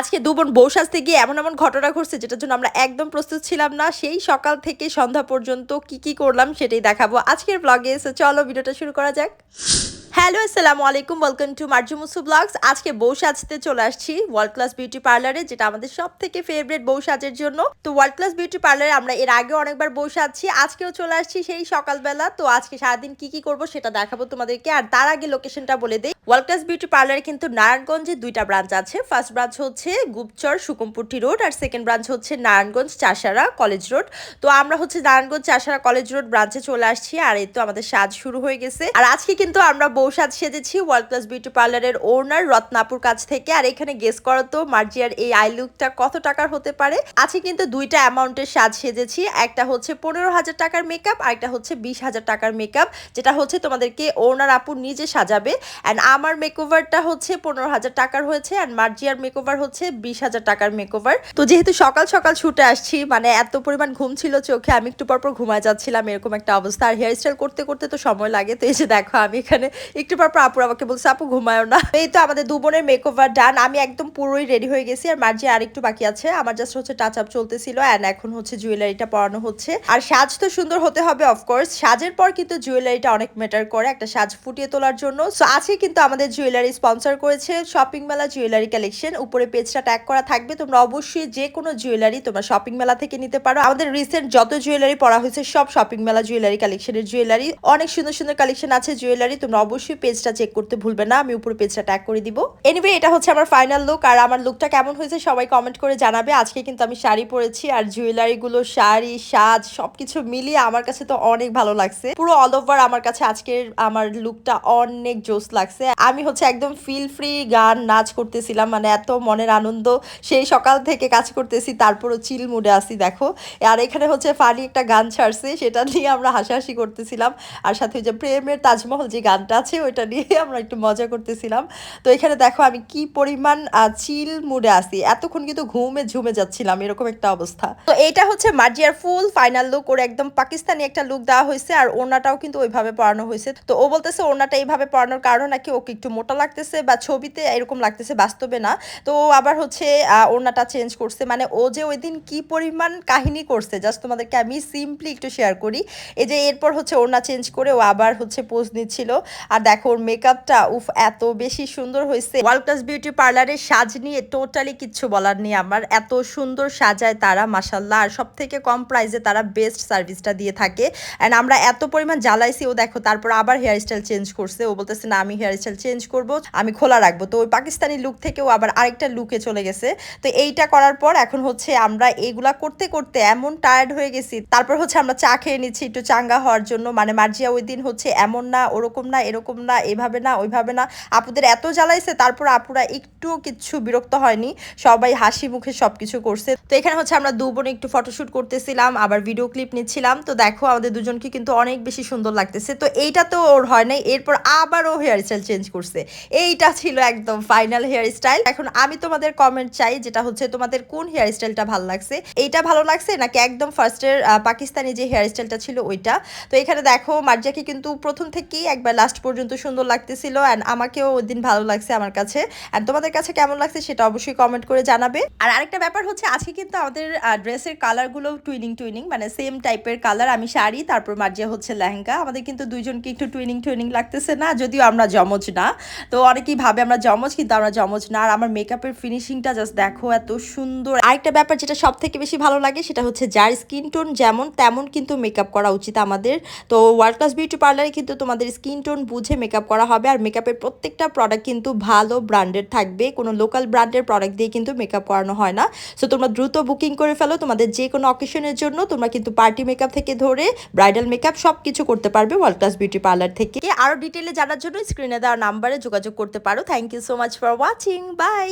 আজকে দু বোন বউ সাজতে গিয়ে এমন এমন ঘটনা ঘটছে যেটার জন্য আমরা একদম প্রস্তুত ছিলাম না। সেই সকাল থেকে সন্ধ্যা পর্যন্ত কি কি করলাম সেটাই দেখাবো। আজকের ব্লগে চলো ভিডিওটা শুরু করা যাক। হ্যালো আসসালামু আলাইকুম welcome to Marju Musu vlogs আজকে বউ সাজতে চলে আসছি ওয়ার্ল্ড ক্লাস বিউটি পার্লারে যেটা আমাদের সব থেকে ফেভারিট বউ সাজের জন্য। তো ওয়ার্ল্ড ক্লাস বিউটি পার্লারে আমরা এর আগে অনেকবার বউ সাজছি, আজকেও চলে আসছি সেই সকালবেলা। তো আজকে সারাদিন কি কি করব সেটা দেখাবো তোমাদেরকে। আর তার আগে লোকেশনটা বলে দেই। ওয়ার্ল্ড ক্লাস বিউটি পার্লারে কিন্তু নারায়ণগঞ্জে দুইটা ব্রাঞ্চ আছে। ফার্স্ট ব্রাঞ্চ হচ্ছে গুপচর সুকুমপুটি রোড, আর সেকেন্ড ব্রাঞ্চ হচ্ছে নারায়ণগঞ্জ চাষারা কলেজ রোড। তো আমরা হচ্ছে নারায়ণগঞ্জ চাষারা কলেজ রোড ব্রাঞ্চে চলে আসছি, আর এই তো আমাদের সাজ শুরু হয়ে গেছে। আর আজকে কিন্তু আমরা বউ সাজ সেজেছি ওয়ার্ল্ড ক্লাস বিউটি পার্লারের ওনার রত্নাপুর কাছ থেকে, আর এখানে গেস করো তো মার্জিয়ার এই আই লুকটা কত টাকার হতে পারে? আজকে কিন্তু দুইটা অ্যামাউন্টের সাজ সেজেছি, একটা হচ্ছে পনেরো হাজার টাকার মেকআপ আর একটা হচ্ছে বিশ হাজার টাকার মেকআপ যেটা হচ্ছে তোমাদেরকে ওনার আপু নিজে সাজাবে। অ্যান্ড আমার মেকওভারটা হচ্ছে পনেরো হাজার টাকার হয়েছে অ্যান্ড মার্জিয়ার মেকওভার হচ্ছে বিশ হাজার টাকার মেকওভার তো যেহেতু সকাল সকাল ছুটে আসছি মানে এত পরিমাণ ঘুম ছিল চোখে, আমি একটু পরপর ঘুমায় যাচ্ছিলাম, এরকম একটা অবস্থা। আর হেয়ার স্টাইল করতে করতে তো সময় লাগে, তো এই যে দেখো, আমি এখানে একটু পরপর আপুর আমাকে বলছে, আপু, ঘুমায়ও না। এই তো আমাদের দু বোনের মেকওভার ডান আমি একদম পুরোই রেডি হয়ে গেছি, আর মার্জি আর একটু বাকি আছে। আমার জাস্ট হচ্ছে টাচ আপ চলতেছিল অ্যান্ড এখন হচ্ছে জুয়েলারিটা পরানো হচ্ছে। আর সাজ তো সুন্দর হতে হবে অফকোর্স সাজের পর কিন্তু জুয়েলারিটা অনেক ম্যাটার করে, একটা সাজ ফুটিয়ে তোলার জন্য। সো আজকে কিন্তু আমাদের জুয়েলারি স্পন্সর করেছে শপিং মেলা জুয়েলারি কালেকশন উপরে পেজটা ট্যাগ করা থাকবে। তোমরা অবশ্যই যে কোনো জুয়েলারি তোমরা শপিং মেলা থেকে নিতে পারো। আমাদের রিসেন্ট যত জুয়েলারি পরা হয়েছে, সব শপিং মেলা জুয়েলারি কালেকশনের জুয়েলারি অনেক সুন্দর সুন্দর কালেকশন আছে জুয়েলারি তোমরা অবশ্যই পেজটা চেক করতে ভুলবে না। আমি উপরে পেজটা ট্যাগ করে দিব। এনিওয়ে এটা হচ্ছে আমার ফাইনাল লুক আর আমার লুকটা কেমন হয়েছে সবাই কমেন্ট করে জানাবে। আজকে কিন্তু আমি শাড়ি পরেছি আর জুয়েলারি গুলো, শাড়ি, সাজ, সবকিছু মিলিয়ে আমার কাছে তো অনেক ভালো লাগছে। পুরো অল ওভার আমার কাছে আজকের আমার লুকটা অনেক জোস লাগছে। আমি হচ্ছে একদম ফিল ফ্রি গান, নাচ করতেছিলাম মানে এত মনের আনন্দ। সেই সকাল থেকে কাজ করতেছি, তারপরও চিল মুডে আসি দেখো। আর এখানে হচ্ছে ফানি একটা গান ছাড়ছে, সেটা নিয়ে আমরা হাসাহাসি করতেছিলাম। আর সাথে যে প্রেমের তাজমহল যে গানটা আছে, ওইটা নিয়ে আমরা একটু মজা করতেছিলাম। তো এখানে দেখো আমি কি পরিমাণ চিল মুডে আসি এতক্ষণ কিন্তু ঘুমে ঝুমে যাচ্ছিলাম, এরকম একটা অবস্থা। তো এইটা হচ্ছে মার্জিয়ার ফুল ফাইনাল লুক ওর একদম পাকিস্তানি একটা লুক দেওয়া হয়েছে, আর ওনাটাও কিন্তু ওইভাবে পড়ানো হয়েছে। তো ও বলতেছে ওনাটা এইভাবে পড়ানোর কারণ নাকি ওকে একটু মোটা লাগতেছে বা ছবিতে এরকম লাগতেছে, বাস্তবে না। তো আবার হচ্ছে ওনাটা চেঞ্জ করছে। মানে ও যে ওই দিন কি পরিমাণ কাহিনী করছে জাস্ট তোমাদেরকে আমি সিম্পলি একটু শেয়ার করি। এই যে এরপর হচ্ছে ওনা চেঞ্জ করে ও আবার হচ্ছে পোজ নিচ্ছিল। আর দেখো, ওর মেকআপটা উফ, এত বেশি সুন্দর হয়েছে। ওয়ার্ল্ড ক্লাস বিউটি পার্লারের সাজ নিয়ে টোটালি কিচ্ছু বলার নেই আমার। এত সুন্দর সাজায় তারা মাসাল্লাহ আর সব থেকে কম প্রাইসে তারা বেস্ট সার্ভিসটা দিয়ে থাকে। অ্যান্ড আমরা এত পরিমাণ জ্বালাইছি, ও দেখো, তারপর আবার হেয়ার স্টাইল চেঞ্জ করছে। ও বলতেছে, না, আমি হেয়ার স্টাইল চেঞ্জ করব, আমি খোলা রাখব। তো ওই পাকিস্তানি লুক থেকেও আবার আরেকটা লুকে চলে গেছে। তো এইটা করার পর এখন হচ্ছে আমরা এইগুলা করতে করতে এমন টায়ার্ড হয়ে গেছি। তারপর হচ্ছে আমরা চা খেয়ে নিচ্ছি একটু চাঙ্গা হওয়ার জন্য। মানে মার্জিয়া ওই দিন হচ্ছে এমন না, ওরকম না, এরকম না, এভাবে না, ওইভাবে না। আপুদের এত জ্বালাইছে, তারপর আপুরা একটুও কিচ্ছু বিরক্ত হয়নি। সবাই হাসি মুখে সব কিছু করছে। তো এখানে হচ্ছে আমরা দু বোনে একটু ফটোশ্যুট করতেছিলাম, আবার ভিডিও ক্লিপ নিচ্ছিলাম। তো দেখো আমাদের দুজনকে কিন্তু অনেক বেশি সুন্দর লাগতেছে। তো এইটা তো ওর হয় নাই, এরপর আবার ও হেয়ার স্টাইল চেঞ্জ করছে। এইটা ছিল একদম ফাইনাল হেয়ার স্টাইল এখন আমি তোমাদের কমেন্ট চাই যেটা হচ্ছে তোমাদের কোন হেয়ার স্টাইলটা ভালো লাগছে। এইটা ভালো লাগছে নাকি একদম ফার্স্টের পাকিস্তানি যে হেয়ার স্টাইলটা ছিল ওইটা? তো এখানে দেখো, মার্জাকে কিন্তু প্রথম থেকেই একবার লাস্ট পর্যন্ত সুন্দর লাগতেছিল অ্যান্ড আমাকেও ওই দিন ভালো লাগছে আমার কাছে। অ্যান্ড তোমাদের কাছে কেমন লাগছে সেটা অবশ্যই কমেন্ট করে জানাবে। আর আরেকটা ব্যাপার হচ্ছে, আজকে কিন্তু আমাদের ড্রেসের কালারগুলো টুইনিং টুইনিং মানে সেম টাইপের কালার আমি শাড়ি, তারপর মার্জিয়া হচ্ছে লেহেঙ্গা। আমাদের কিন্তু দুইজনকে একটু টুইনিং টুইনিং লাগতেছে না, যদিও আমরা জমজ না। তো অনেকেই ভাবে আমরা জমজ কিন্তু আমরা জমজ না। আর আমার মেকআপের ফিনিশিংটা জাস্ট দেখো এত সুন্দর। আরেকটা ব্যাপার যেটা সব থেকে বেশি ভালো লাগে, সেটা হচ্ছে যার স্কিন টোন যেমন, তেমন কিন্তু মেকআপ করা উচিত আমাদের। তো ওয়ার্ল্ড ক্লাস বিউটি পার্লারে কিন্তু তোমাদের স্কিন টোন বুঝে মেকআপ করা হবে। আর মেকআপের প্রত্যেকটা প্রোডাক্ট কিন্তু ভালো ব্র্যান্ডের থাকবে। কোনো লোকাল ব্র্যান্ডের প্রোডাক্ট দিয়ে কিন্তু মেকআপ করানো হয় না। সো তোমরা দ্রুত বুকিং করে ফেলো। তোমাদের যে কোনো অকেশনের জন্য তোমরা কিন্তু পার্টি মেকআপ থেকে ধরে ব্রাইডাল মেকআপ সব কিছু করতে পারবে ওয়ার্ল্ড ক্লাস বিউটি পার্লার থেকে। আরও ডিটেলে জানার জন্য স্ক্রিনে দেওয়া নাম্বারে যোগাযোগ করতে পারো। Thank you so much for watching bye